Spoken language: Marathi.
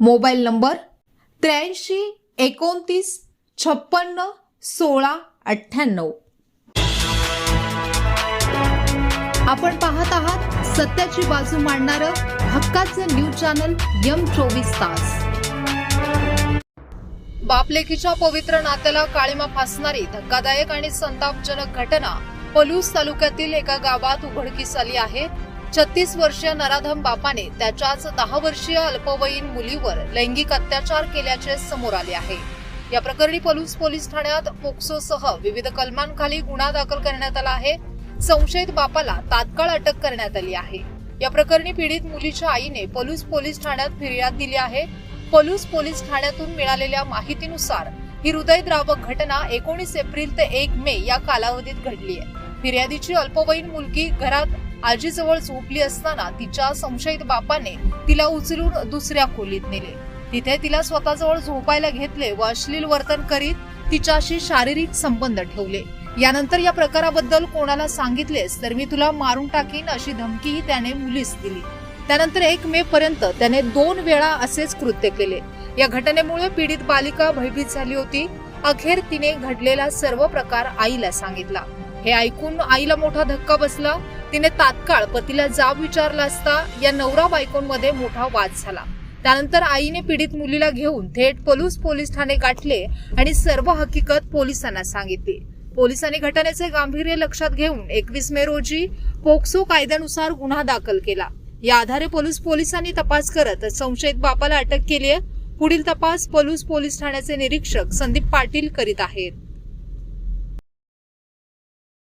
Mobile number त्र्याऐंशी एकोणतीस छप्पन्न सोळा अठ्ठ्याण्णव. आपण पाहत आहात सत्याची बाजू मांडणारं हक्काचं न्यूज चॅनल यम चोवीस तास. बापलेकीच्या पवित्र नात्याला काळीमा फासणारी धक्कादायक आणि संतापजनक घटना पलूस तालुक्यातील एका गावात उघडकीस आली आहे. छत्तीस वर्षीय नराधम बापाने त्याच्याच दहा वर्षीय अल्पवयीन मुलीवर लैंगिक अत्याचार केल्याचे समोर आले आहे. या प्रकरणी पलूस पोलीस ठाण्यात पोक्सोसह विविध कलमांखाली गुन्हा दाखल करण्यात आला आहे. संशयित बापाला तात्काळ अटक करण्यात आली आहे. या प्रकरणी पीडित मुलीच्या आईने पलूस पोलीस ठाण्यात फिर्याद दिली आहे. पलूस पोलीस ठाण्यातून मिळालेल्या माहितीनुसार ही हृदयद्रावक घटना एकोणीस एप्रिल ते एक मे या कालावधीत घडली आहे. फिर्यादीची अल्पवयीन मुलगी घरात आजीजवळ झोपली असताना तिच्या संशयित बापाने तिला उचलून दुसऱ्या खोलीत नेले. तिथे तिला स्वतःजवळ झोपायला घेतले व अश्लील वर्तन करीत तिच्याशी शारीरिक संबंध ठेवले. यानंतर या प्रकाराबद्दल कोणाला सांगितलेस तर मी तुला मारून टाकीन अशी धमकीही त्याने मुलीस दिली. त्यानंतर एक मे पर्यंत त्याने दोन वेळा असेच कृत्य केले. या घटनेमुळे पीडित बालिका भयभीत झाली होती. अखेर तिने घडलेला सर्व प्रकार आईला सांगितला. हे ऐकून आईला मोठा धक्का बसला. तिने तात्काळ पतीला जाब विचारला असता या नवरा बायकोंमध्ये मोठा वाद झाला. त्यानंतर आईने पीडित मुलीला घेऊन थेट पलूस पोलीस ठाणे गाठले आणि सर्व हकीकत पोलिसांना सांगितली. पोलिसांनी घटनेचे गांभीर्य लक्षात घेऊन एकवीस मे रोजी पोक्सो कायद्यानुसार गुन्हा दाखल केला. या आधारे पोलीस पोलिसांनी तपास करत संशयित बापाला अटक केली आहे. पुढील तपास पलूस पोलीस ठाण्याचे निरीक्षक संदीप पाटील करीत आहेत.